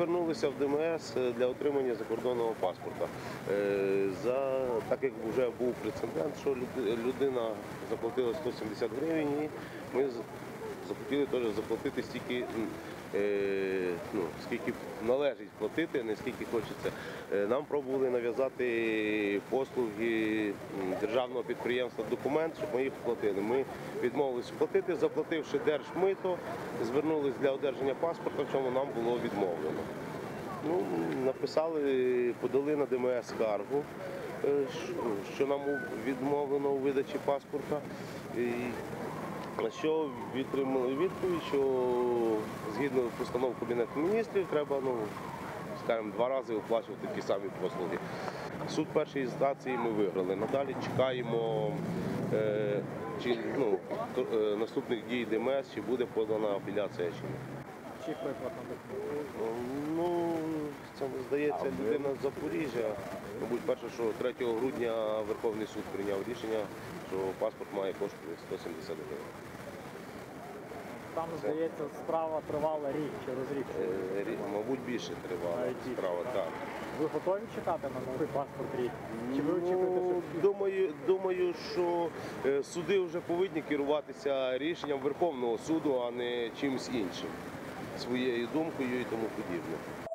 звернулися в ДМС для отримання закордонного паспорта. Е, За, так як вже був прецедент, що людина заплатила 170 гривень, і ми захотіли теж заплатити стільки, е, ну, скільки належить платити, не скільки хочеться. Е, Нам пробували нав'язати послуги державного підприємства документ, щоб ми їх платили. Ми відмовилися платити, заплативши держмито, звернулись для одержання паспорта, в чому нам було відмовлено. Ну, написали, подали на ДМС скаргу, е, що- нам відмовлено у видачі паспорта. На що відтримали відповідь, що згідно постанов Кабінету міністрів треба, ну, скажімо, два рази оплачувати ті самі послуги. Суд першої інстанції ми виграли. Надалі чекаємо е, чи, ну, е, наступних дій ДМС, чи буде подана апеляція чи ні. Чи виплата допомоги? Ну, це здається людина з Запоріжжя. Мабуть, перше, що 3 грудня Верховний суд прийняв рішення, що паспорт має коштувати 170 гривень. Там, здається, справа тривала рік через рік. Е, рі- Мабуть, більше тривала Навіть більше, справа. Так. Ви готові чекати на новий паспорт рік? Чи ви очікуєте, Ну, що думаю, думаю, що е, суди вже повинні керуватися рішенням Верховного суду, а не чимось іншим, своєю думкою і тому подібне.